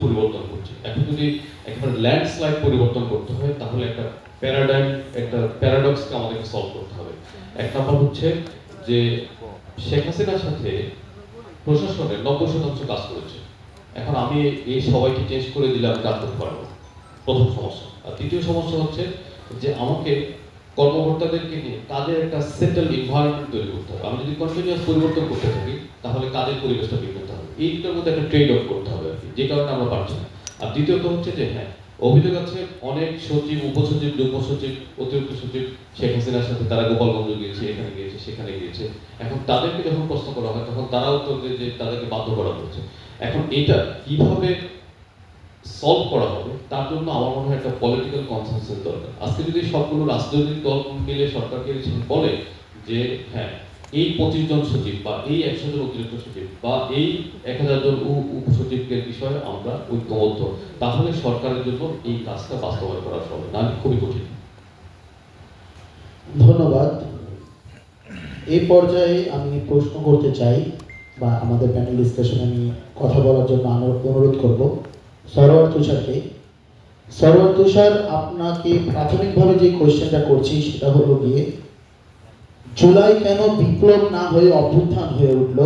পরিবর্তন করছে। এখন যদি একেবারে ল্যান্ডস্লাইড পরিবর্তন করতে হয়, তাহলে একটা প্যারাডাইম একটা প্যারাডক্সকে আমাদেরকে সলভ করতে হবে। এক নম্বর হচ্ছে যে শেখ হাসিনার সাথে প্রশাসনের নব্বই শতাংশ কাজ করেছে। এখন আমি এই সবাইকে চেঞ্জ করে দিলে আমি কাজ করতে পারব। প্রথম সমস্যা। আর দ্বিতীয় সমস্যা হচ্ছে যে আমাকে কর্মকর্তাদেরকে নিয়ে কাজের একটা সেটেল এনভায়রনমেন্ট তৈরি করতে হবে। আমি যদি কন্টিনিউয়াস পরিবর্তন করতে থাকি, তাহলে কাজের পরিবেশটা বিঘ্নিত হবে। এই দুটোর মধ্যে একটা ট্রেড অফ করতে হবে। যে কারণে আমরা পারছি না। আর দ্বিতীয়ত হচ্ছে যে হ্যাঁ অভিযোগ আছে অনেক সচিব, উপসচিব যুগ্ম সচিব অতিরিক্ত সচিব শেখ হাসিনার সাথে তারা গোপালগঞ্জ গিয়েছে, এখানে গিয়েছে, সেখানে গিয়েছে। এখন তাদেরকে যখন প্রশ্ন করা হয়, তখন তারাও তো যে যে তাদেরকে বাধ্য করা হচ্ছে এখন এটা কীভাবে সলভ করা হবে, তার জন্য আমার মনে হয় একটা পলিটিক্যাল কনসেন্সাস দরকার। আজকে যদি সবগুলো রাজনৈতিক দল মিলে সরকারকে বলে যে হ্যাঁ এই পঁচিশ জন সচিব বা এই একশো জন অতিরিক্ত সচিব বা এই এক হাজার জন উপ- উপসচিবের বিষয়ে আমরা ঐক্যবদ্ধ। তাহলে সরকারের জন্য এই কাজটা বাস্তবায়ন করা সম্ভব। না খুবই কঠিন। ধন্যবাদ। এই পর্যায়ে আমি প্রশ্ন করতে চাই বা আমাদের প্যানেল ডিসকাশনে আমি কথা বলার জন্য অনুরোধ করব। সরোয়ার তুষারকে। সরোয়ার তুষার, আপনাকে প্রাথমিকভাবে যে কোয়েশ্চেনটা করছি সেটা হলো গিয়ে জুলাই কেন বিপ্লব না হয়ে অভ্যুত্থান হয়ে উঠল?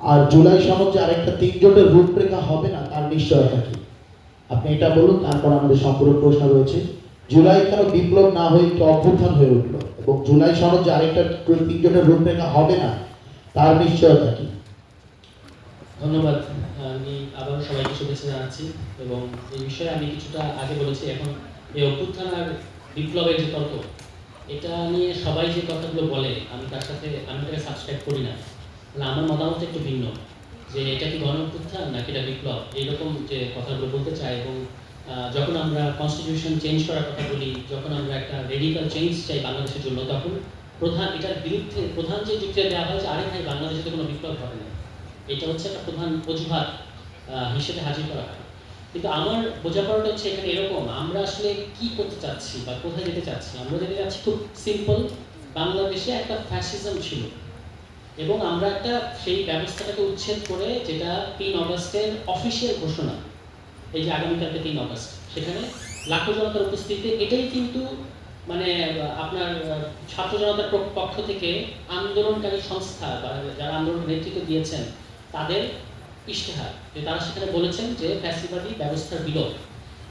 আর জুলাই যে আরেকটা তিন জোটের রূপরেখা হবে না, তার নিশ্চয়তা কি? আপনি এটা বলুন, তারপর আমাদের সম্পূর্ণ প্রশ্ন রয়েছে। জুলাই কেন বিপ্লব না হয়ে একটু অভ্যুত্থান হয়ে উঠল? এবং জুলাই যে আরেকটা তিন জোটের রূপরেখা হবে না, তার নিশ্চয়তা কি? ধন্যবাদ, আমি আবারও সবাইকে শুভেচ্ছা জানাচ্ছি। এবং এই বিষয়ে আমি কিছুটা আগে বলেছি, এখন এই অভ্যুত্থান আর বিপ্লবের যে তর্ক এটা নিয়ে সবাই যে কথাগুলো বলে, আমি তার সাথে, আমি তাকে সাবস্ক্রাইব করি না। তাহলে আমার মতামত একটু ভিন্ন, যে এটা কি গণ নাকি এটা বিপ্লব? এইরকম যে কথাগুলো বলতে চাই এবং যখন আমরা কনস্টিটিউশন চেঞ্জ করার কথা বলি, যখন আমরা একটা রেডিক্যাল চেঞ্জ চাই বাংলাদেশের জন্য, তখন প্রধান, এটার বিরুদ্ধে, প্রধান যে যুক্তিটা দেওয়া হয় যে আরে ভাই, বাংলাদেশে তো কোনো বিপ্লব হবে না। এটা হচ্ছে একটা প্রধান অজুহাত হিসেবে হাজির করা। হয় কিন্তু আমার বোঝাপড়াটা হচ্ছে এখানে এরকম, আমরা আসলে কি করতে চাচ্ছি বা কোথায় যেতে চাচ্ছি? আমরা যেতে চাচ্ছি খুব সিম্পল বাংলাদেশে একটা ফ্যাসিজম ছিল। এবং আমরা একটা সেই ব্যবস্থাটাকে উচ্ছেদ করে যেটা তিন অগস্টের অফিসিয়াল ঘোষণা, এই যে আগামীকালকে তিন অগস্ট, সেখানে লাখো জনতার উপস্থিতিতে এটাই কিন্তু মানে আপনার ছাত্র জনতার পক্ষ- থেকে আন্দোলনকারী সংস্থা বা যারা আন্দোলনের নেতৃত্ব দিয়েছেন, তাদের ইশতেহার যে তারা সেখানে বলেছেন যে ফ্যাসিবাদী ব্যবস্থার বিলোপ।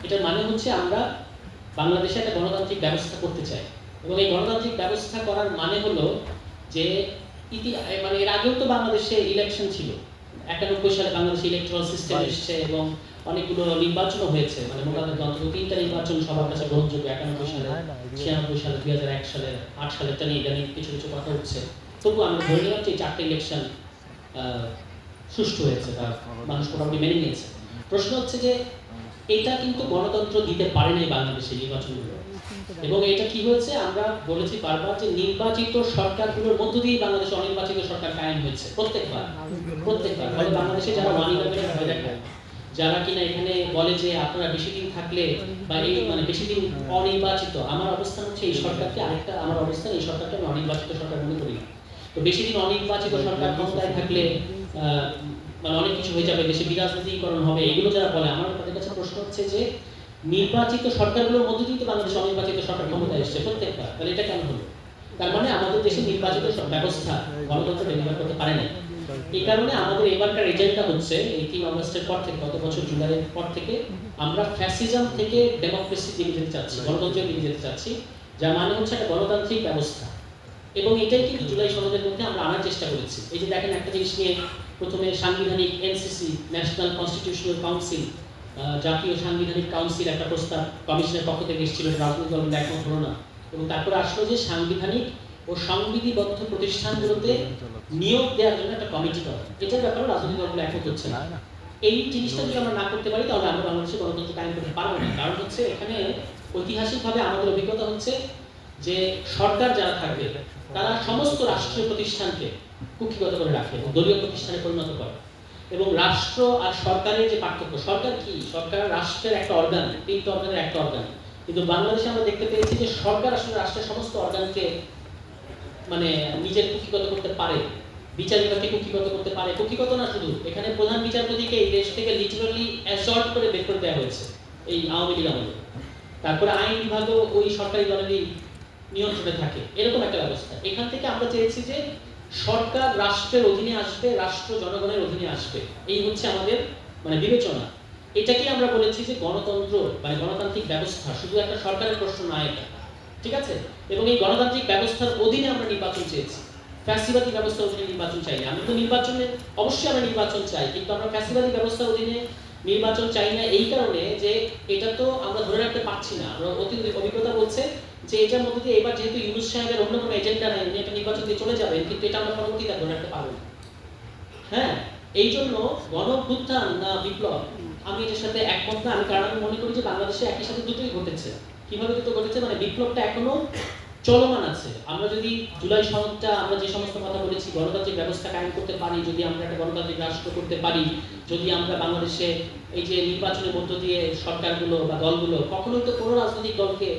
এটার মানে হচ্ছে আমরা বাংলাদেশে একটা গণতান্ত্রিক ব্যবস্থা করতে চাই। এবং এই গণতান্ত্রিক ব্যবস্থা করার মানে হলো যে ইতি মানে এর আগেও তো বাংলাদেশে ইলেকশন ছিল। একানব্বই সালে বাংলাদেশে ইলেকট্রাল সিস্টেম এসছে এবং অনেকগুলো নির্বাচনও হয়েছে। মানে মোটামুটি অন্তত তিনটা নির্বাচন সবার কাছে গ্রহণযোগ্য একানব্বই সালে ছিয়ানব্বই সালে দুই হাজার এক সালে আট সালেরটা নিয়ে ইদানিং কিছু কিছু কথা উঠছে তবু আমরা ধরে নিলাম যে চারটে ইলেকশন সুষ্ঠু হয়েছে বা মানুষ মোটামুটি মেনে নিয়েছে। প্রশ্ন হচ্ছে যে, এটা কিন্তু গণতন্ত্র দিতে পারে নাই বাংলাদেশের নির্বাচনগুলো। এবং এটা কি হয়েছে? আমরা বলেছি বারবার যে নির্বাচিত সরকারগুলোর মধ্য দিয়ে বাংলাদেশে অনির্বাচিত সরকার কায়েম হয়েছে, প্রত্যেকবার। প্রত্যেকবার। বাংলাদেশে যারা ওয়ান ইলেভেনের ভয় দেখায় যারা কিনা এখানে বলে যে আপনারা বেশি দিন থাকলে বা এই মানে বেশি দিন অনির্বাচিত, আমার অবস্থান হচ্ছে এই সরকারকে, আরেকটা আমার অবস্থান এই সরকারকে আমি অনির্বাচিত সরকার মনে করি তো বেশি দিন অনির্বাচিত সরকার ক্ষমতায় থাকলে মানে অনেক কিছু হয়ে যাবে, দেশে বিরাজনীতিকরণ হবে, এগুলো যারা বলে, আমার তাদের কাছে প্রশ্ন হচ্ছে যে, নির্বাচিত সরকারগুলোর মধ্যে দিয়ে তো বাংলাদেশে অনির্বাচিত সরকার ক্ষমতায় এসছে, প্রত্যেকবার, তাহলে এটা কেন হলো? তার মানে আমাদের দেশে নির্বাচিত ব্যবস্থা গণতন্ত্র ডেলিভার করতে পারে না এই কারণে আমাদের এবারকার এজেন্ডা হচ্ছে এই তিন অগস্টের পর থেকে, গত বছর জুলাইয়ের পর থেকে, আমরা ফ্যাসিজম থেকে ডেমোক্রেসি দিকে যেতে চাচ্ছি গণতন্ত্রের দিকে যেতে চাচ্ছি যা মানে হচ্ছে একটা গণতান্ত্রিক ব্যবস্থা। এবং এটাই কিন্তু জুলাই সনদের মধ্যে আমরা আনার চেষ্টা করেছি। এই যে দেখেন একটা জিনিস নিয়ে প্রথমে সাংবিধানিক এনসিসি, ন্যাশনাল কনস্টিটিউশনাল কাউন্সিল জাতীয় সাংবিধানিক কাউন্সিল একটা প্রস্তাব কমিশনের পক্ষ থেকে এসেছিল রাজনৈতিক দলের একমত হলো না। এবং তারপরে আসলো যে সাংবিধানিক ও সংবিধিবদ্ধ প্রতিষ্ঠানগুলোতে নিয়োগ দেওয়ার জন্য একটা কমিটি করা। এটার ব্যাপারে রাজনৈতিক দলগুলো একমত হচ্ছে না। এই জিনিসটা যদি আমরা না করতে পারি, তাহলে আমরা বাংলাদেশে গণতন্ত্র কায়েম করতে পারব না। কারণ হচ্ছে এখানে ঐতিহাসিকভাবে আমাদের অভিজ্ঞতা হচ্ছে যে সরকার যারা থাকবে, তারা সমস্ত রাষ্ট্রীয় প্রতিষ্ঠানকে কুক্ষিগত করে রাখে এবং দলীয় প্রতিষ্ঠানে পরিণত করে। এবং রাষ্ট্র আর সরকারের যে পার্থক্য, সরকার কি? সরকার রাষ্ট্রের একটা অর্গান তিনটা অর্গানের একটা অর্গান কিন্তু বাংলাদেশে আমরা দেখতে পেয়েছি যে সরকার আসলে রাষ্ট্রের সমস্ত অর্গানকে মানে নিজের কুক্ষিগত করতে পারে। বিচার বিভাগকে কুক্ষিগত করতে পারে। কুক্ষিগত না শুধু, এখানে প্রধান বিচারপতিকে এই দেশ থেকে লিটারালি অ্যাসর্ট করে বের করে দেওয়া হয়েছে এই আওয়ামী লীগ আমলে। তারপরে আইন বিভাগও ওই সরকারি দলেরই নিয়ন্ত্রণে থাকে। এরকম একটা ব্যবস্থা। এখান থেকে আমরা চেয়েছি যে সরকার রাষ্ট্রের অধীনে আসবে, রাষ্ট্র জনগণের অধীনে আসবে। এই হচ্ছে আমাদের মানে বিবেচনা। এটাকে আমরা বলেছি যে গণতন্ত্র মানে গণতান্ত্রিক ব্যবস্থা, শুধু একটা সরকারের প্রশ্ন না, এটা ঠিক আছে? এবং এই গণতান্ত্রিক ব্যবস্থার অধীনে আমরা নির্বাচন চেয়েছি। ফ্যাসিবাদী ব্যবস্থার অধীনে নির্বাচন চাই না। আমি তো নির্বাচনে অবশ্যই আমরা নির্বাচন চাই, কিন্তু আমরা ফ্যাসিবাদী ব্যবস্থার অধীনে নির্বাচন চাই না এই কারণে যে এটা তো আমরা ধরে রাখতে পারছি না। আমরা অতীত অভিজ্ঞতা বলছে যে এটার মধ্যে দিয়ে এবার যেহেতু ইউনুস সাহেবের অন্য কোনো এজেন্ডা নাই, উনি একটা নির্বাচন দিয়ে চলে যাবেন, কিন্তু এটা আমরা পরবর্তীতে আর ধরে রাখতে পারব হ্যাঁ? এই জন্য গণ অভ্যুত্থান না বিপ্লব, আমি এটার সাথে একমত না। আমি কারণ আমি মনে করি যে বাংলাদেশে একই সাথে দুটোই ঘটেছে। কীভাবে দুটো ঘটেছে? মানে বিপ্লবটা এখনও চলমান আছে। আমরা যদি জুলাই সনদটা, আমরা যে সমস্ত কথা বলেছি, গণতান্ত্রিক ব্যবস্থা কায়েম করতে পারি, যদি আমরা একটা গণতান্ত্রিক রাষ্ট্র করতে পারি, যদি আমরা বাংলাদেশে এই যে নির্বাচনের মধ্য দিয়ে সরকারগুলো বা দলগুলো কখনোই তো কোনো রাজনৈতিক দলকে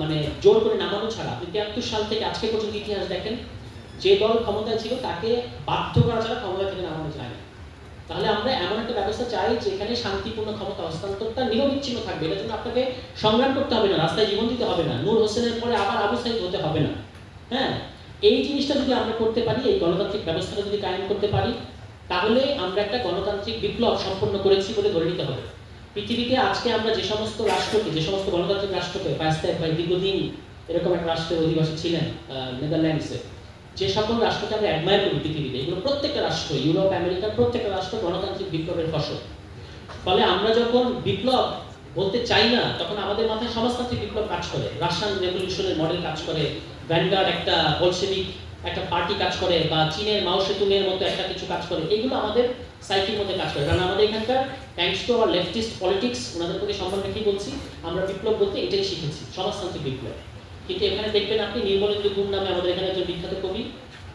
মানে জোর করে নামানো ছাড়া। আপনি তিয়াত্তর সাল থেকে আজকে পর্যন্ত ইতিহাস দেখেন, যে দল ক্ষমতায় ছিল তাকে বাধ্য করা ছাড়া ক্ষমতা থেকে নামানো যায় না। তাহলে আমরা এমন একটা ব্যবস্থা চাই যেখানে শান্তিপূর্ণ ক্ষমতা হস্তান্তরটা নিরবিচ্ছিন্ন থাকবে। এটার জন্য আপনাকে সংগ্রাম করতে হবে না, রাস্তায় জীবন দিতে হবে না, নূর হোসেনের পরে আবার আবু সাইদ হতে হবে না। হ্যাঁ? এই জিনিসটা যদি আমরা করতে পারি, এই গণতান্ত্রিক ব্যবস্থাটা যদি কায়েম করতে পারি, তাহলে আমরা একটা গণতান্ত্রিক বিপ্লব সম্পন্ন করেছি বলে ধরে নিতে হবে। পৃথিবীতে আজকে আমরা যে সমস্ত রাষ্ট্রকে, যে সমস্ত গণতান্ত্রিক রাষ্ট্রকে পাঁচটায় প্রায় দীর্ঘদিন এরকম একটা রাষ্ট্রের অধিবাসী ছিলেন নেদারল্যান্ডসে, যে সকল রাষ্ট্রকে আমরা অ্যাডমায়ার করি পৃথিবীতে, এগুলো প্রত্যেকটা রাষ্ট্র, ইউরোপ আমেরিকার প্রত্যেকটা রাষ্ট্র গণতান্ত্রিক বিপ্লবের ফসল। ফলে আমরা যখন বিপ্লব বলতে চাই না, তখন আমাদের মাথায় সমাজতান্ত্রিক বিপ্লব কাজ করে। রাশিয়ান রেভলিউশনের মডেল কাজ করে ভ্যানগার্ড একটা বলসেবিক একটা পার্টি কাজ করে, বা চীনের মাও সেতুংয়ের মতো একটা কিছু কাজ করে, এগুলো আমাদের সাইকের মধ্যে কাজ করে। কারণ আমাদের এখানকার thanks to our leftist politics ওনাদের প্রতি সম্মান রেখেই বলছি, আমরা বিপ্লব বলতে এটাই শিখেছি, সমাজতান্ত্রিক বিপ্লব। কিন্তু এখানে দেখবেন আপনি নির্মলেন্দ্র গুণ নামে আমাদের এখানে একজন বিখ্যাত কবি,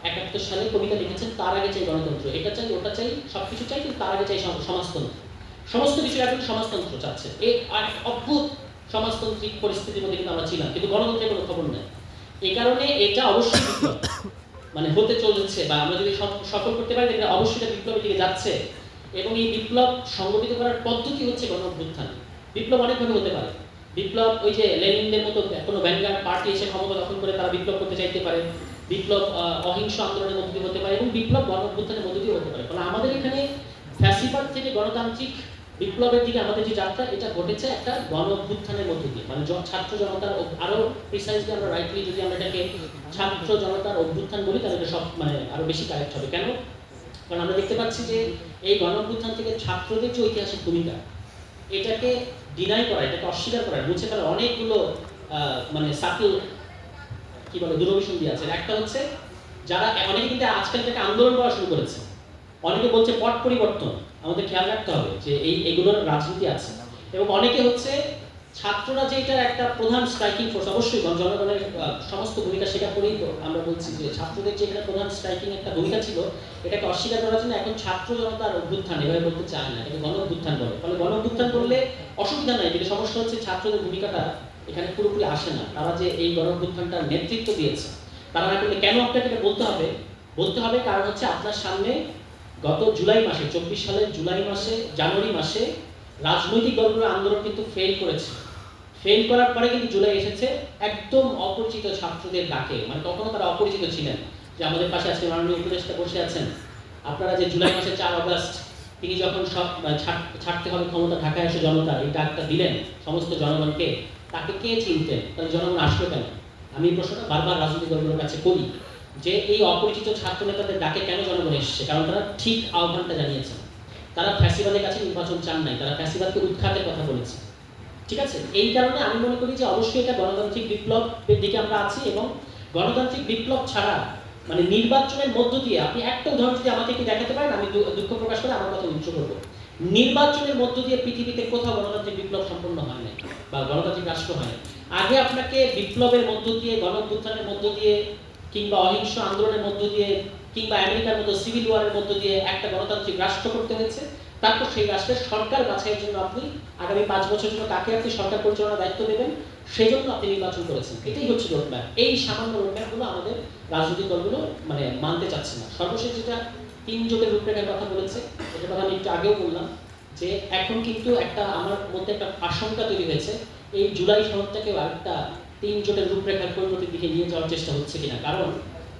একাত্তর সালে কবিতা লিখেছেন, তার আগে চাই গণতন্ত্র। এটা চাই, ওটা চাই, সবকিছু চাই, কিন্তু তার আগে চাই সমাজতন্ত্র। সমস্ত কিছু এখন সমাজতন্ত্র চাচ্ছে। এই অদ্ভুত সমাজতান্ত্রিক পরিস্থিতির মধ্যে কিন্তু আমরা ছিলাম, কিন্তু গণতন্ত্রের কোনো খবর নেই। এই কারণে এটা অবশ্যই মানে হতে চলেছে, বা আমরা যদি সফল করতে পারি তাহলে অবশ্যই এটা বিপ্লবের দিকে যাচ্ছে। এবং এই বিপ্লব সংগঠিত করার পদ্ধতি হচ্ছে গণ অভ্যুত্থান বিপ্লব অনেকভাবে হতে পারে। বিপ্লব ওই যে লেনিনদের মতো কোনো ভ্যানগার্ড পার্টি এসে ক্ষমতা দখল করে তারা বিপ্লব করতে চাইতে পারে। বিপ্লব অহিংস আন্দোলনের মধ্যে হতে পারে এবং বিপ্লব গণ অভ্যুত্থানের মধ্যে দিয়ে হতে পারে। ফলে আমাদের এখানে ফ্যাসিবাদ থেকে গণতান্ত্রিক বিপ্লবের দিকে আমাদের যে যাত্রা, এটা ঘটেছে একটা গণ অভ্যুত্থানের মধ্যে দিয়ে। মানে ছাত্র জনতার আরও প্রিসাইজলি আমরা রাইটলি যদি আমরা এটাকে ছাত্র জনতার অভ্যুত্থান বলি, তাহলে সব মানে আরও বেশি কারেক্ট হবে। কেন? কারণ আমরা দেখতে পাচ্ছি যে এই গণ অভ্যুত্থান থেকে ছাত্রদের যে ঐতিহাসিক ভূমিকা, এটাকে ডিনাই করা, এটাকে অস্বীকার করা মুছে ফেলার অনেকগুলো মানে সাটল কি বলে দূরভিসন দিয়ে আছে একটা হচ্ছে, যারা অনেকে কিন্তু আজকাল থেকে আন্দোলন করা শুরু করেছে। অনেকে বলছে পট পরিবর্তন। আমাদের খেয়াল রাখতে হবে যে এই, এগুলোর রাজনীতি আছে। এবং অনেকে হচ্ছে ছাত্ররা যে এটার একটা প্রধান স্ট্রাইকিং ফোর্স অবশ্যই জনগণের সমস্ত ভূমিকা সেটা করেই তো আমরা বলছি যে ছাত্রদের যে এখানে প্রধান স্ট্রাইকিং একটা ভূমিকা ছিল, এটাকে অস্বীকার করার জন্য এখন ছাত্র জনতার অভ্যুত্থান এভাবে বলতে চায় না এটাকে গণ অভ্যুত্থান বলে। ফলে গণ অভ্যুত্থান করলে অসুবিধা নাই, কিন্তু সমস্যা হচ্ছে ছাত্রদের ভূমিকাটা এখানে পুরোপুরি আসে না। তারা যে এই গণ অভ্যুত্থানটার নেতৃত্ব দিয়েছে, তারা না করলে কেন আপনাকে এটা বলতে হবে? বলতে হবে কারণ হচ্ছে আপনার সামনে গত জুলাই মাসে, চব্বিশ সালের জুলাই মাসে, জানুয়ারি মাসে রাজনৈতিক দলগুলোর আন্দোলন কিন্তু ফেল করেছে। ফেল করার পরে কিন্তু জুলাই এসেছে, একদম অপরিচিত ছাত্রদের ডাকে। মানে তখনও তারা অপরিচিত ছিলেন। যে আমাদের পাশে আজকে মাননীয় উপদেষ্টা বসে আছেন। আপনারা যে জুলাই মাসের চার অগস্ট তিনি যখন সব ছাড়- ছাড়তে হবে ক্ষমতা ঢাকায় এসে জনতা এই ডাকটা দিলেন সমস্ত জনগণকে, তাকে কে চিনতেন? তাহলে জনগণ আসলো কেন? আমি প্রশ্নটা বারবার রাজনৈতিক দলগুলোর কাছে করি যে এই অপরিচিত ছাত্র নেতাদের ডাকে কেন জনগণ এসছে? কারণ তারা ঠিক আহ্বানটা জানিয়েছেন। তারা ফ্যাসিবাদের কাছে নির্বাচন চান নাই, তারা ফ্যাসিবাদকে উৎখাতের কথা বলেছে। ঠিক আছে? এই কারণে আমি মনে করি যে অবশ্যই এটা গণতান্ত্রিক বিপ্লবের দিকে আমরা আছি এবং গণতান্ত্রিক বিপ্লব ছাড়া মানে নির্বাচনের মধ্য দিয়ে আপনি একটা উদাহরণ যদি আমাকে একটু দেখাতে পারেন, আমি দুঃখ প্রকাশ করে আমার কথা উচ্চ করব। নির্বাচনের মধ্য দিয়ে পৃথিবীতে কোথাও গণতান্ত্রিক বিপ্লব সম্পন্ন হয় নাই বা গণতান্ত্রিক রাষ্ট্র হয় নাই। আগে আপনাকে বিপ্লবের মধ্য দিয়ে গণ অভ্যুত্থানের মধ্য দিয়ে কিংবা অহিংস আন্দোলনের মধ্য দিয়ে কিংবা আমেরিকার মতো সিভিল ওয়ারের মধ্য দিয়ে একটা গণতান্ত্রিক রাষ্ট্র করতে হয়েছে। তারপর সেই রাষ্ট্রের সরকার বাছাইয়ের জন্য আপনি আগামী পাঁচ বছরের জন্য কাকে আপনি সরকার পরিচালনার দায়িত্ব দেবেন, সেই জন্য আপনি নির্বাচন করেছেন। এটাই হচ্ছে রোডম্যাপ। এই সামান্য রোডম্যাপগুলো আমাদের রাজনৈতিক দলগুলো মানে মানতে চাচ্ছে না। সর্বশেষ যেটা তিন জোটের রূপরেখার কথা বলেছে এটা কথা আমি একটু আগেও বললাম, যে এখন কিন্তু একটা আমার মধ্যে একটা আশঙ্কা তৈরি হয়েছে, এই জুলাই সনদটাকে আরেকটা তিন জোটের রূপরেখার পরিণতির দিকে নিয়ে যাওয়ার চেষ্টা হচ্ছে কিনা। কারণ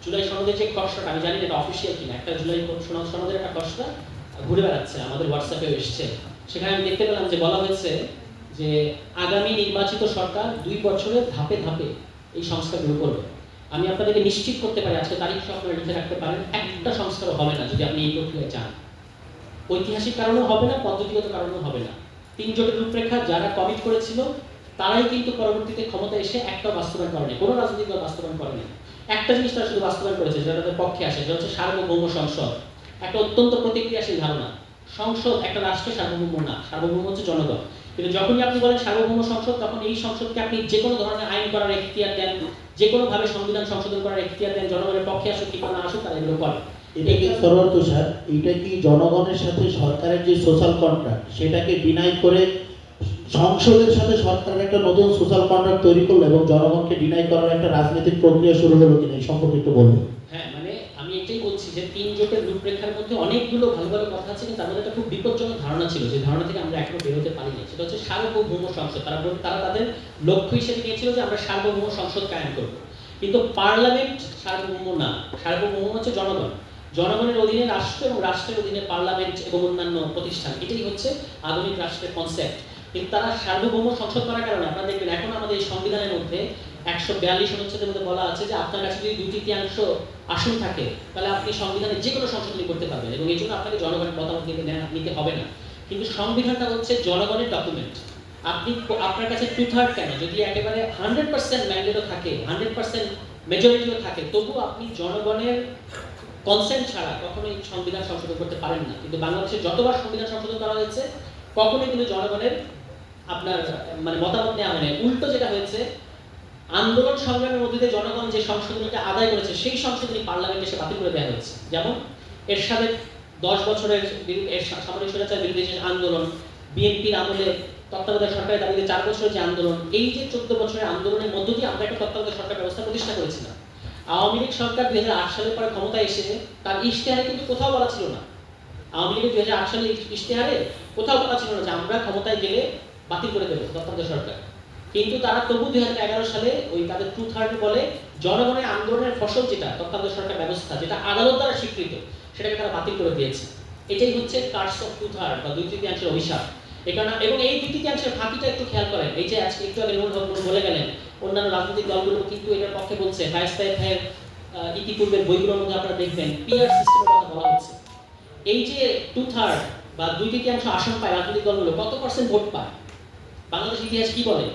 জুলাই সনদের যে খসড়াটা, আমি জানি এটা অফিসিয়াল কিনা, একটা জুলাই সনদ সনদের একটা খসড়া ঘুরে বেড়াচ্ছে, আমাদের হোয়াটসঅ্যাপেও এসছে। সেখানে আমি দেখতে পেলাম যে বলা হয়েছে যে আগামী নির্বাচিত সরকার দুই বছরে ধাপে ধাপে এই সংস্কারগুলো করবে। আমি আপনাদেরকে নিশ্চিত করতে পারি, আজকে তারিখ সহ আপনারা লিখে রাখতে পারেন, একটা সংস্কার হবে না যদি আপনি এই প্রক্রিয়ায় চান ঐতিহাসিক কারণেও হবে না, পদ্ধতিগত কারণেও হবে না। তিন জোটের রূপরেখা যারা কমিট করেছিল, তারাই কিন্তু পরবর্তীতে ক্ষমতা এসে একটা বাস্তবায়ন করেনি, কোনো রাজনৈতিক দল বাস্তবায়ন করেনি। একটা জিনিস তারা শুধু বাস্তবায়ন করেছে, যেটা তাদের পক্ষে আসে যেটা হচ্ছে সার্বভৌম সংসদ। একটা অত্যন্ত প্রতিক্রিয়াশীল ধারণা। সংসদ একটা রাষ্ট্রের সার্বভৌম না, সার্বভৌম হচ্ছে জনগণ। কিন্তু যখনই আপনি বলেন সার্বভৌম সংসদ, তখন এই সংসদকে আপনি যে কোনো ধরনের আইন করার এখতিয়ার দেন, যে কোনো ভাবে সংবিধান সংশোধন করার এখতিয়ার দেন, জনগণের পক্ষে আসুক কিংবা না আসুক, তারা এগুলো করে। এটা কি সরোয়ার তুষার এটা কি জনগণের সাথে সরকারের যে সোশ্যাল কন্ট্রাক্ট সেটাকে ডিনাই করে সংসদের সাথে সরকারের একটা নতুন সোশ্যাল কন্ট্রাক্ট তৈরি করল এবং জনগণকে ডিনাই করার একটা রাজনৈতিক প্রক্রিয়া শুরু হলো কিনা এই সম্পর্কে একটু বলবেন হ্যাঁ মানে আমি এটাই বলছি যে তিন জোটের রূপরেখার মধ্যে অনেকগুলো ভালো ভালো কথা আছে, কিন্তু মধ্যে একটা খুব বিপজ্জনক ধারণা ছিল, যে ধারণা থেকে আমরা এখনও বেরোতে পারিনি। সেটা হচ্ছে সার্বভৌম সংসদ। তারা বল- তারা তাদের লক্ষ্য হিসেবে নিয়েছিল যে আমরা সার্বভৌম সংসদ কায়েম করব। কিন্তু পার্লামেন্ট সার্বভৌম না। সার্বভৌম হচ্ছে জনগণ। জনগণের অধীনে রাষ্ট্র এবং রাষ্ট্রের অধীনে পার্লামেন্ট এবং অন্যান্য প্রতিষ্ঠান, এটাই হচ্ছে আধুনিক রাষ্ট্রের কনসেপ্ট কিন্তু তারা সার্বভৌম সংসদ করার কারণে, আপনারা দেখবেন, এখন আমাদের এই সংবিধানের মধ্যে একশো বিয়াল্লিশ অনুচ্ছেদের মধ্যে বলা আছে যে আপনার কাছে যদি দুই তৃতীয়াংশ আসন থাকে, তাহলে আপনি সংবিধানে যে কোনো সংশোধনী করতে পারবেন এবং এই জন্য আপনাকে জনগণের মতামত নিতে হবে না। কিন্তু সংবিধানটা হচ্ছে জনগণের ডকুমেন্ট আপনি আপনার কাছে টু থার্ড কেন? যদি একেবারে হান্ড্রেড পার্সেন্ট ম্যান্ডেটও থাকে হান্ড্রেড পার্সেন্ট মেজরিটিও থাকে, তবু আপনি জনগণের কনসেন্ট ছাড়া কখনোই সংবিধান সংশোধন করতে পারেন না। কিন্তু বাংলাদেশে যতবার সংবিধান সংশোধন করা হয়েছে, কখনোই কিন্তু জনগণের আপনার মানে মতামত নেওয়া হয়নি উল্টো যেটা হয়েছে আন্দোলন সংগ্রামের মধ্যে দিয়ে জনগণ যে সংশোধনীটা আদায় করেছে, সেই সংশোধনী পার্লামেন্টে এসে বাতিল করে দেওয়া হয়েছে। যেমন এরশাদের দশ বছরের এর সামরিক স্বৈরাচার বিরুদ্ধে যে আন্দোলন, বিএনপির আমলে তত্ত্বাবধায়ক সরকারের দাবিতে চার বছরের যে আন্দোলন, এই যে চোদ্দ বছরের আন্দোলনের মধ্য দিয়ে আমরা একটা তত্ত্বাবধায়ক সরকার ব্যবস্থা প্রতিষ্ঠা করেছিলাম আওয়ামী লীগ সরকার দুই সালের পরে ক্ষমতায় এসে তার ইশতেহারে কিন্তু কোথাও বলা ছিল না। আওয়ামী লীগের দুই সালের ইশতেহারে কোথাও বলা ছিল না যে আমরা ক্ষমতায় গেলে বাতিল করে দেবো তত্ত্বাবধায়ক সরকার। কিন্তু তারা তবু দুই হাজার এগারো সালে ওই তাদের টু থার্ড বলে জনগণের আন্দোলনের ফসল যেটা তত্ত্বাবধায়ক সরকার ব্যবস্থা যেটা আদালত দ্বারা স্বীকৃত সেটাকে তারা বাতিল করে দিয়েছে। এটাই হচ্ছে কার্স অফ টু থার্ড বা দুই তৃতীয়াংশের অভিশাপ। কারণে এবং এই দুই তৃতীয়াংশের ফাঁকিটা একটু খেয়াল করেন। এই যে আজকে একটু আগে নুরুল হক বলে গেলেন অন্যান্য রাজনৈতিক দলগুলো কিন্তু এটার পক্ষে বলছে আহ, ইতিপূর্বের বইগুলোর মধ্যে আপনারা দেখবেন পিআর সিস্টেমের কথা বলা হচ্ছে। এই যে টু থার্ড বা দুই তৃতীয়াংশ আসন পায় রাজনৈতিক দলগুলো কত পার্সেন্ট ভোট পায়? বাংলাদেশ ইতিহাস কি বলে?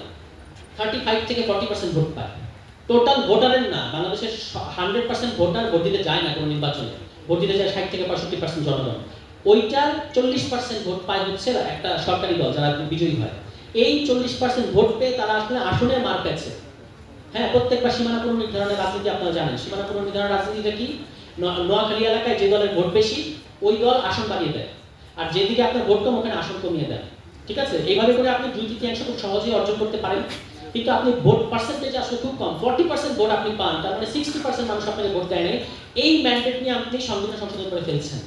থার্টি ফাইভ থেকে ফর্টি পার্সেন্ট ভোট পায়। টোটাল ভোটারের না বাংলাদেশের হান্ড্রেড পার্সেন্ট ভোটার ভোট দিতে যায় না কোনো নির্বাচনে। ভোট দিতে যায় ষাট থেকে পঁয়ষট্টি পার্সেন্ট জনগণ। ওইটার চল্লিশ পার্সেন্ট ভোট পায় হচ্ছে একটা সরকারি দল, যারা বিজয়ী হয়। এই চল্লিশ পার্সেন্ট ভোট পেয়ে তারা আসলে আসনের মার পেয়েছে হ্যাঁ প্রত্যেকবার সীমানা পুনর্নির্ধারণের রাজনীতি আপনারা জানেন। সীমানা পুনর্নির্ধারণের রাজনীতিটা কি? নোয়াখালী এলাকায় যে দলের ভোট বেশি, ওই দল আসন বাড়িয়ে দেয়। আর যেদিকে আপনার ভোট কম, ওখানে আসন কমিয়ে দেয়। ঠিক আছে? এইভাবে করে আপনি দুই তৃতীয়াংশ খুব সহজেই অর্জন করতে পারেন। কিন্তু আপনি ভোট পার্সেন্টেজ আসলে খুব কম। ফর্টি পার্সেন্ট ভোট আপনি পান, তার মানে সিক্সটি পার্সেন্ট মানুষ আপনাকে ভোট দেয় নাই। এই ম্যান্ডেট নিয়ে আপনি সংবিধান সংশোধন করে ফেলছেন।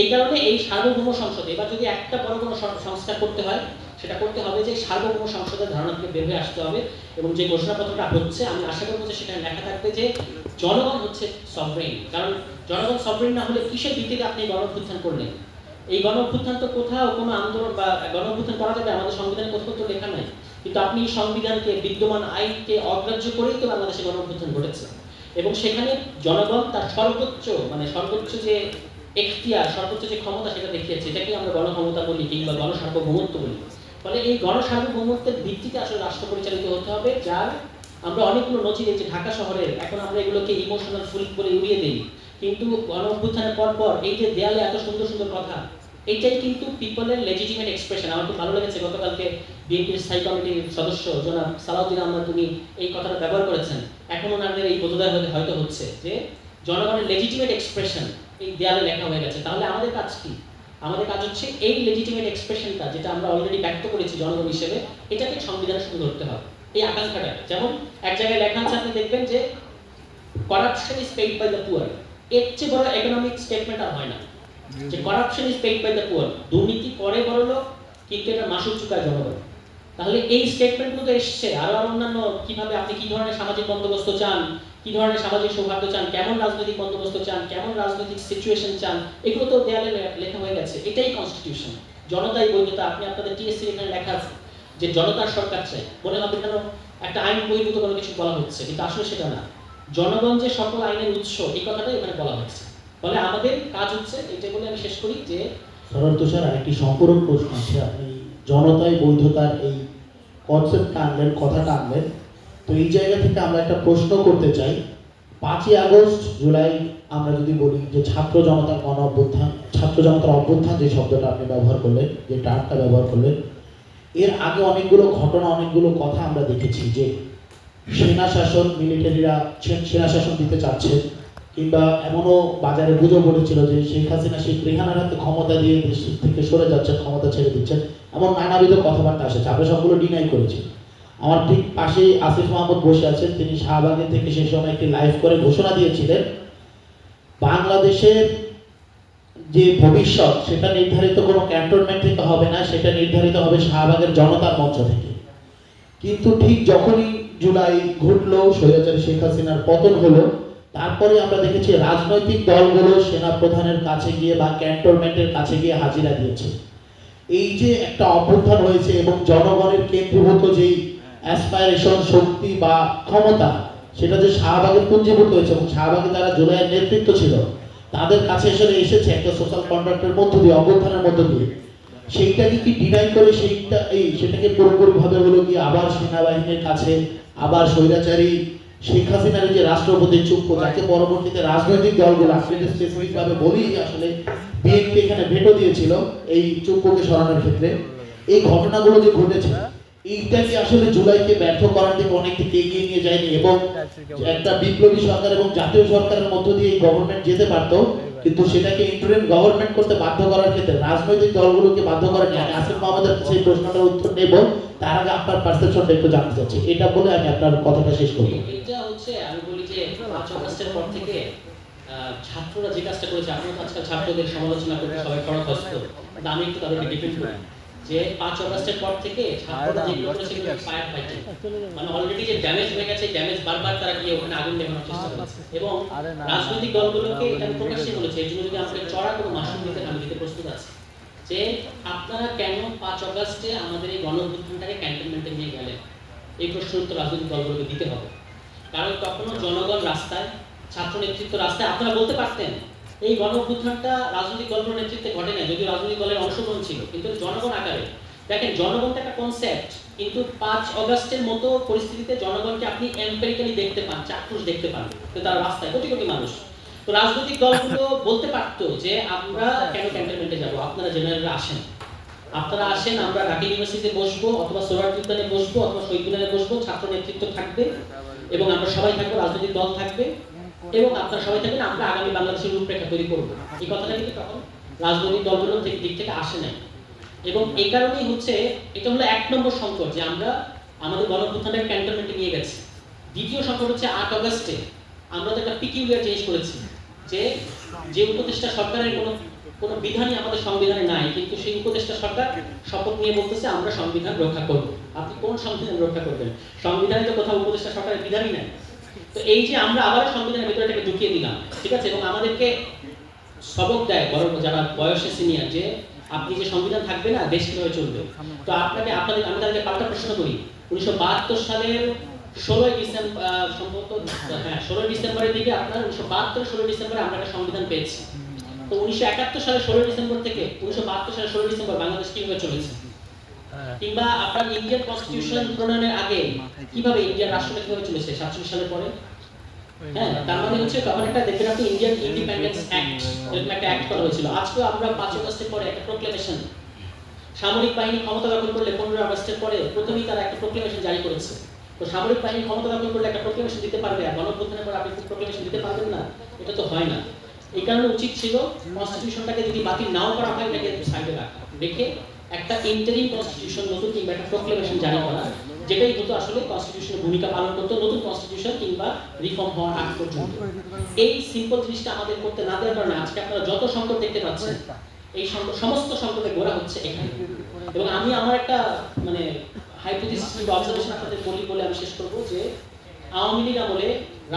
এই কারণে এই সার্বভৌম সংসদে, এবার যদি একটা বড় কোনো সংস্কার করতে হয়, সেটা করতে হবে যে সার্বভৌম সংসদের ধারণা থেকে বের হয়ে আসতে হবে এবং যে ঘোষণাপত্রটা হচ্ছে, আমি আশা করব যে সেখানে লেখা থাকবে যে জনগণ হচ্ছে সভরেন কারণ জনগণ সভরেন না হলে কিসের ভিত্তিতে আপনি গণ করলেন? এই গণ তো কোথাও কোনো আন্দোলন বা গণ করা যাবে? আমাদের সংবিধানে কোথাও তো লেখা নাই। কিন্তু আপনি সংবিধানকে বিদ্যমান আইনকে অগ্রাহ্য করেই তো বাংলাদেশে গণ অভ্যুত্থান ঘটেছে। এবং সেখানে জনগণ তার সর্বোচ্চ মানে সর্বোচ্চ যে এখতিয়ার, সর্বোচ্চ যে ক্ষমতা সেটা দেখিয়েছে এটাকে আমরা গণক্ষমতা বলি কিংবা গণসার্বভৌমত্ব বলি। ফলে এই গণসার্বভৌমত্বের ভিত্তিতে আসলে রাষ্ট্র পরিচালিত হতে হবে, যার আমরা অনেকগুলো নথি দেখছি ঢাকা শহরের, এখন আমরা এগুলোকে ইমোশনাল ফুল বলে উড়িয়ে দিই। কিন্তু গণ অভ্যুত্থানের পর পর এই যে দেয়ালে এত সুন্দর সুন্দর কথা এইটাই কিন্তু পিপলের লেজিটিমেট এক্সপ্রেশন আমার খুব ভালো লেগেছে, গতকালকে বিএনপির স্থায়ী কমিটির সদস্য জনাব সালাউদ্দিন আহমদ তুমি এই কথাটা ব্যবহার করেছেন। এখন ওনাদের এই বোধোদয় হয়তো হচ্ছে যে, জনগণের লেজিটিমেট এক্সপ্রেশন এই দেয়ালে লেখা হয়ে গেছে। তাহলে আমাদের কাজ কি? আমাদের কাজ হচ্ছে এই লেজিটিমেট এক্সপ্রেশনটা যেটা আমরা অলরেডি ব্যক্ত করেছি জনগণ হিসেবে, এটাকে সংবিধানের সঙ্গে ধরতে হবে। এই আকাঙ্ক্ষাটা। যেমন এক জায়গায় লেখা আছে, আপনি দেখবেন যে corruption is paid by the poor এর চেয়ে বড় ইকোনমিক স্টেটমেন্ট আর হয় না। যে corruption is paid by the poor দুর্নীতি করে বড় লোক কিন্তু এটা মাসুল চুকায় জনগণ। তাহলে এই স্টেটমেন্টগুলো তো এসছে। আরও আরও অন্যান্য কীভাবে আপনি কি ধরনের সামাজিক বন্দোবস্ত চান? কি ধরনের সামাজিক সৌহার্দ্য চান? কেমন রাজনৈতিক বন্দোবস্ত চান? কেমন রাজনৈতিক সিচুয়েশন চান? এগুলো তো দেয়ালে লেখা হয়ে গেছে। এটাই কনস্টিটিউশন জনতাই বৈধতা। আপনি আপনাদের টিএসসি এখানে লেখা আছে যে জনতার সরকার চাই। মনে হবে কেন একটা আইন বহির্ভূত কোনো কিছু বলা হচ্ছে কিন্তু আসলে সেটা না। জনগণ যে সকল আইনের উৎস এই কথাটাই এখানে বলা হচ্ছে। ফলে আমাদের কাজ হচ্ছে এটা বলে আমি শেষ করি যে সরল তুষার আরেকটি সম্পূরক প্রশ্ন আছে। আপনি জনতায় বৈধতার এই কনসেপ্ট আনলেন কথাটা আনলেন তো এই জায়গা থেকে আমরা একটা প্রশ্ন করতে চাই। পাঁচই আগস্ট, জুলাই, আমরা যদি বলি যে ছাত্র জনতার গণ অভ্যুত্থান, ছাত্র জনতার অভ্যুত্থান যে শব্দটা আপনি ব্যবহার করলেন, যে টার্মটা ব্যবহার করলেন, এর আগে অনেকগুলো ঘটনা, অনেকগুলো কথা আমরা দেখেছি যে সেনা শাসন মিলিটারিরা সেনা শাসন দিতে চাচ্ছে। কিংবা এমনও বাজারে গুজব বলেছিল যে শেখ হাসিনা, শেখ রেহানার হাতে ক্ষমতা দিয়ে দেশ থেকে সরে যাচ্ছেন ক্ষমতা ছেড়ে দিচ্ছেন এমন নানাবিধ কথাবার্তা আসেছে আমরা সবগুলো ডিনাই করেছি। আমার ঠিক পাশেই আসিফ মাহমুদ বসে আছেন। তিনি শাহবাগে থেকে সেই সময় একটি লাইভ করে ঘোষণা দিয়েছিলেন, বাংলাদেশের যে ভবিষ্যৎ, সেটা নির্ধারিত কোনো ক্যান্টনমেন্ট থেকে হবে না। সেটা নির্ধারিত হবে শাহবাগের জনতার মঞ্চ থেকে। কিন্তু ঠিক যখনই জুলাই ঘটলো, স্বৈরাচারী শেখ হাসিনার পতন হলো তারপরে আমরা দেখেছি রাজনৈতিক দলগুলো সেনা প্রধানের কাছে গিয়ে বা ক্যান্টনমেন্টের কাছে গিয়ে হাজিরা দিয়েছে। এই যে একটা অভ্যুত্থান হয়েছে এবং জনগণের কেন্দ্রীভূত যেই অ্যাসপাইরেশন শক্তি বা ক্ষমতা, সেটা যে শাহবাগে পুঞ্জীভূত হয়েছে এবং শাহবাগে তারা জুলাইয়ের নেতৃত্ব ছিল, তাদের কাছে এসে এসেছে একটা সোশ্যাল কন্ট্রাক্টের মধ্য দিয়ে, অভ্যুত্থানের মধ্য দিয়ে। সেইটাকে কি ডিনাই করে সেইটা, এই সেটাকে পুরোপুরি ভাবে হলো কি আবার সেনাবাহিনীর কাছে আবার স্বৈরাচারী শেখ হাসিনার যে রাষ্ট্রপতি চুপ্প যাকে পরবর্তীতে রাজনৈতিক দলগুলো আসলে স্পেসিফিক ভাবে বলি আসলে বিএনপি এখানে ভেটো দিয়েছিল এই চুপ্পকে সরানোর ক্ষেত্রে। এই ঘটনাগুলো যে ঘটেছে, এইটা কি আসলে জুলাইকে ব্যর্থ করার দিকে অনেক দিকে এগিয়ে নিয়ে যায়নি? এবং একটা বিপ্লবী সরকার এবং জাতীয় সরকারের মধ্য দিয়ে এই গভর্নমেন্ট যেতে পারতো, কিন্তু সেটাকে ইন্টারিম গভর্নমেন্ট করতে বাধ্য করার ক্ষেত্রে রাজনৈতিক দলগুলোকে বাধ্য করেনি। আমি আসিফ মাহমুদের এই প্রশ্নটার উত্তর নেব, তার আগে আপনার পারসেপশনটা একটু জানতে চাচ্ছি। এটা বলে আমি আপনার কথাটা শেষ করব। হচ্ছে আমি বলি যে পাঁচ পর থেকে ছাত্ররা যে কাজটা করেছে আজকাল ছাত্রদের সমালোচনা করতে সবাই আমি একটু তাদেরকে করি। যে পাঁচ আগস্টের পর থেকে ছাত্ররা যেগুলো করেছে সেগুলো ফায়ার ফাইটিং মানে অলরেডি যে ড্যামেজ হয়ে গেছে ড্যামেজ বারবার তারা গিয়ে ওখানে আগুন চেষ্টা করছে। এবং রাজনৈতিক দলগুলোকে এটা প্রকাশ্যে বলেছি এর জন্য যদি আমাকে চড়া কোনো মাসুল দিতে আমি দিতে প্রস্তুত আছি। যে আপনারা কেন পাঁচ আগস্টে আমাদের এই গণঅভ্যুত্থানটাকে ক্যান্টনমেন্টে নিয়ে গেলেন? এই প্রশ্ন উত্তর রাজনৈতিক দলগুলোকে দিতে হবে। কারণ তখনও জনগণ রাস্তায়, ছাত্র নেতৃত্ব রাস্তায়, আপনারা বলতে পারতেন, এই গণ রাজনৈতিক দলগুলোর নেতৃত্বে ঘটে না যদিও রাজনৈতিক দলের অংশগ্রহণ ছিল, কিন্তু জনগণ আকারে। দেখেন জনগণ তো একটা কনসেপ্ট কিন্তু পাঁচ অগস্টের মতো পরিস্থিতিতে জনগণকে আপনি এম্পেরিক্যালি দেখতে পান, চাক্ষুষ দেখতে পান তো তারা রাস্তায় কোটি কোটি মানুষ। তো রাজনৈতিক দলগুলো বলতে পারতো যে, আমরা কেন ক্যান্টনমেন্টে যাব? আপনারা জেনারেলরা আসেন। আপনারা আসেন, আমরা ঢাকা ইউনিভার্সিটিতে বসবো, অথবা সোরাট উদ্যানে বসবো, অথবা শহীদ বসবো, ছাত্র নেতৃত্ব থাকবে এবং আমরা সবাই থাকব, রাজনৈতিক দল থাকবে এবং আপনারা সবাই থাকবেন, আমরা আগামী বাংলাদেশের রূপরেখা তৈরি করব। এই কথাটা কিন্তু তখন রাজনৈতিক দলগুলোর থেকে দিক থেকে আসে নাই। এবং এই কারণেই হচ্ছে, এটা হলো এক নম্বর সংকট যে আমরা আমাদের গণঅভ্যুত্থানের ক্যান্টনমেন্টে নিয়ে গেছি। দ্বিতীয় সংকট হচ্ছে আট অগস্টে আমরা তো একটা পিকিউলিয়ার চেঞ্জ করেছি, যে যে উপদেষ্টা সরকারের কোনো কোনো বিধানই আমাদের সংবিধানে নাই, কিন্তু সেই উপদেষ্টা সরকার শপথ নিয়ে বলতেছে, আমরা সংবিধান রক্ষা করব। আপনি কোন সংবিধান রক্ষা করবেন? সংবিধানে তো কোথাও উপদেষ্টা সরকারের বিধানই নাই। তো এই যে আমরা আবার সংবিধানের ভিতরে এটাকে ঢুকিয়ে দিলাম, ঠিক আছে? এবং আমাদেরকে সবক দেয় বড় যারা বয়সে সিনিয়র যে আপনি যে সংবিধান থাকবে না, দেশ কীভাবে চলবে? তো আপনাকে, আপনাদের, আমি তাদেরকে পাল্টা প্রশ্ন করি। উনিশশো বাহাত্তর সালের ষোলোই ডিসেম্বর সম্ভবত হ্যাঁ ষোলোই ডিসেম্বরের দিকে আপনার উনিশশো বাহাত্তর, ষোলোই ডিসেম্বরে আমরা একটা সংবিধান পেয়েছি। তো উনিশশো একাত্তর সালের ষোলোই ডিসেম্বর থেকে উনিশশো বাহাত্তর সালের ষোলোই ডিসেম্বর বাংলাদেশ কীভাবে চলেছে। কিংবা আপনার ইন্ডিয়ান কনস্টিটিউশন প্রণয়নের আগে কীভাবে ইন্ডিয়ান রাষ্ট্রটা কীভাবে চলেছে? সাতচল্লিশ সালের পরে? হ্যাঁ তার মানে হচ্ছে তখন একটা দেখবেন আপনি ইন্ডিয়ান ইন্ডিপেন্ডেন্স অ্যাক্ট এরকম একটা অ্যাক্ট করা হয়েছিল। আজকে আমরা পাঁচ আগস্টের পরে একটা প্রোক্লেমেশন সামরিক বাহিনী ক্ষমতা দখল করলে পনেরো আগস্টের পরে প্রথমেই তারা একটা প্রোক্লেমেশন জারি করেছে। তো সামরিক বাহিনী ক্ষমতা দখল করলে একটা প্রোক্লেমেশন দিতে পারবে আর গণঅভ্যুত্থানের পরে আপনি প্রোক্লেমেশন দিতে পারবেন না? এটা তো হয় না। এই কারণে উচিত ছিল কনস্টিটিউশনটাকে যদি বাতিল নাও করা হয়, এটাকে সাইডে রাখা। রেখে একটা ইন্টারিম কনস্টিটিউশন নতুন কিংবা একটা প্রোক্লেমেশন জারি করা, যেটাই হতো আসলে কনস্টিটিউশনের ভূমিকা পালন করতো, নতুন কনস্টিটিউশন কিংবা রিফর্ম হওয়ার আগ পর্যন্ত। এই সিম্পল জিনিসটা আমাদের করতে না দেওয়ার কারণে আজকে আপনারা যত সংকট দেখতে পাচ্ছেন, এই সমস্ত সংকটে গোড়া হচ্ছে এখানে। এবং আমি আমার একটা মানে হাইপোথিসিস অবজারভেশন আপনাদের বলি বলে আমি শেষ করব যে আওয়ামী লীগ আমলে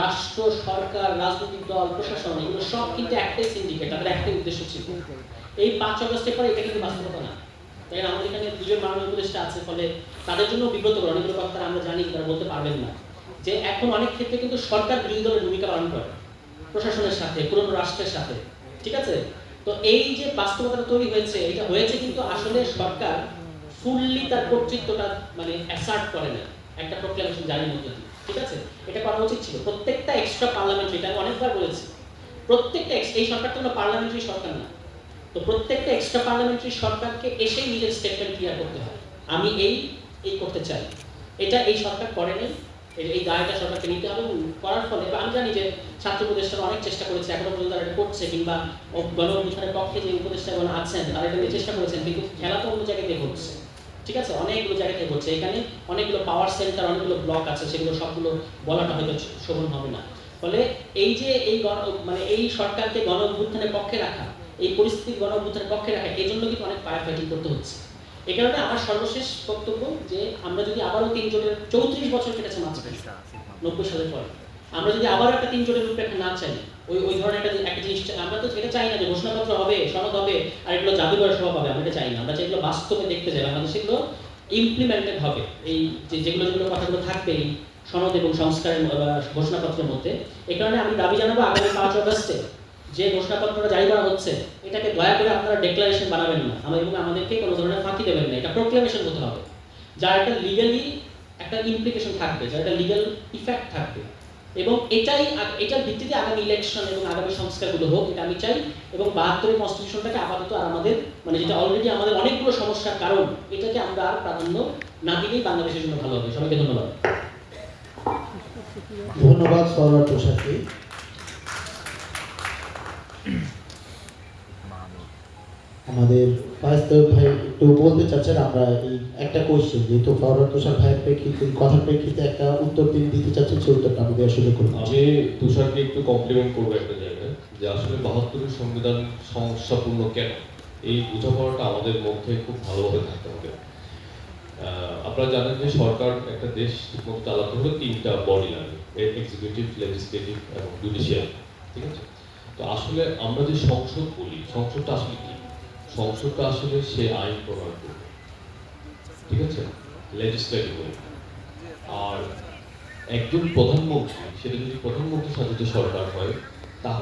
রাষ্ট্র, সরকার, রাজনৈতিক দল, প্রশাসন, এগুলো সব কিন্তু একটাই সিন্ডিকেট তাদের একটাই উদ্দেশ্য ছিল। এই পাঁচ অগস্টের পরে এটা কিন্তু বাস্তবতা না। তাই আমাদের এখানে দুজন মাননীয় উপদেষ্টা আছে, ফলে তাদের জন্য বিব্রত করে অনেকগুলো কথা আমরা জানি, তারা বলতে পারবেন না। যে এখন অনেক ক্ষেত্রে কিন্তু সরকার বিরোধী দলের ভূমিকা পালন করে, প্রশাসনের সাথে, পুরনো রাষ্ট্রের সাথে, ঠিক আছে? তো এই যে বাস্তবতা তৈরি হয়েছে, এটা হয়েছে কিন্তু আসলে সরকার ফুললি তার কর্তৃত্বটা মানে অ্যাসার্ট করে না। একটা প্রক্লেমেশন জারির মধ্যে দিয়ে। ঠিক আছে? এটা করা উচিত ছিল। প্রত্যেকটা এক্সট্রা পার্লামেন্টারি এটা আমি অনেকবার বলেছি। প্রত্যেকটা এই সরকার তো কোনো পার্লামেন্টারি সরকার না। তো প্রত্যেকটা এক্সট্রা পার্লামেন্টারি সরকারকে এসেই নিজের স্টেটমেন্ট ক্লিয়ার করতে হয়। আমি এই এই করতে চাই। এটা এই সরকার করেনি এই- দায়টা সরকারকে নিতে হবে করার ফলে আমি জানি যে ছাত্র উপদেষ্টারা অনেক চেষ্টা করেছে, এখনও পর্যন্ত তারা করছে, কিংবা গণ অভ্যুত্থানের পক্ষে যে উপদেষ্টাগণ আছেন, তারা এটা চেষ্টা করেছেন, কিন্তু খেলা তো অন্য জায়গায় দিয়ে হচ্ছে ঠিক আছে? অনেকগুলো জায়গা থেকে হচ্ছে। এখানে অনেকগুলো পাওয়ার সেন্টার অনেকগুলো ব্লক আছে, সেগুলো সবগুলো বলাটা হয়তো শোভন হবে না। ফলে এই যে এই মানে এই সরকারকে গণ অভ্যুত্থানের পক্ষে রাখা, এই পরিস্থিতি গণ অভ্যুত্থানের পক্ষে রাখা এই জন্য কিন্তু অনেক ফায়ার ফাইটিং করতে হচ্ছে। এই কারণে আমার সর্বশেষ বক্তব্য যে, আমরা যদি আবারও তিন জনের চৌত্রিশ বছর কেটেছে মাঝখানে নব্বই সালের পরে, আমরা যদি আবার একটা তিন জনের রূপরেখা না চাই ওই ওই ধরনের একটা একটা জিনিস আমরা তো এটা চাই না যে ঘোষণাপত্র হবে, সনদ হবে, আর এগুলো জাদুঘরের সভা পাবে, আমরা এটা চাই না। আমরা চাই এগুলো বাস্তবে দেখতে চাই বাংলাদেশে এগুলো ইমপ্লিমেন্টেড হবে। এই যে যেগুলো যেগুলো কথাগুলো থাকবে এই সনদ এবং সংস্কারের ঘোষণাপত্রের মধ্যে এই কারণে আমি দাবি জানাব আগামী পাঁচ অগস্টে যে ঘোষণাপত্রটা জারি করা হচ্ছে, এটাকে দয়া করে আপনারা ডেক্লারেশন বানাবেন না। আমার এবং আমাদেরকে কোনো ধরনের ফাঁকি দেবেন না, এটা প্রোক্লেমেশন হতে হবে। যার একটা লিগালি একটা ইমপ্লিকেশন থাকবে, যার একটা লিগাল ইফেক্ট থাকবে। এবং এটাই এটার ভিত্তিতে আগামী ইলেকশন এবং আগামী সংস্কারগুলো হোক, এটা আমি চাই। এবং বাহাত্তরের কনস্টিটিউশনটাকে আপাতত আর আমাদের মানে যেটা অলরেডি আমাদের অনেকগুলো সমস্যার কারণ, এটাকে আমরা আর প্রাধান্য না দিলেই বাংলাদেশের জন্য ভালো হবে। সবাইকে ধন্যবাদ। ধন্যবাদ সরোয়ার তুষারকে আমাদের তৈয়ব ভাই একটু বলতে চাচ্ছেন, আমরা এই একটা কোয়েশ্চেন যেহেতু সরোয়ার তুষার ভাইয়ের প্রেক্ষিতে কথার প্রেক্ষিতে একটা উত্তর তিনি দিতে চাচ্ছেন, সেই উত্তরটা আমি আসলে করব আমি তুষারকে একটু কমপ্লিমেন্ট করব একটা জায়গায়, যে আসলে বাহাত্তরের সংবিধান সমস্যাপূর্ণ কেন? এই বোঝাপড়াটা আমাদের মধ্যে খুব ভালোভাবে থাকতে হবে। আপনারা জানেন যে সরকার একটা দেশ ঠিকমতো চালাতে হলে তিনটা বডি লাগে এক্সিকিউটিভ লেজিসলেটিভ এবং জুডিশিয়ারি ঠিক আছে? তো আসলে আমরা যে সংসদ বলি, সংসদটা আসলে সংসদটা আসলে সে আইন প্রণয়ন করবে। ঠিক আছে? লেজিসলেটিভ আর একজন প্রধানমন্ত্রী, সেটা যদি প্রধানমন্ত্রী শাসিত সরকার হয়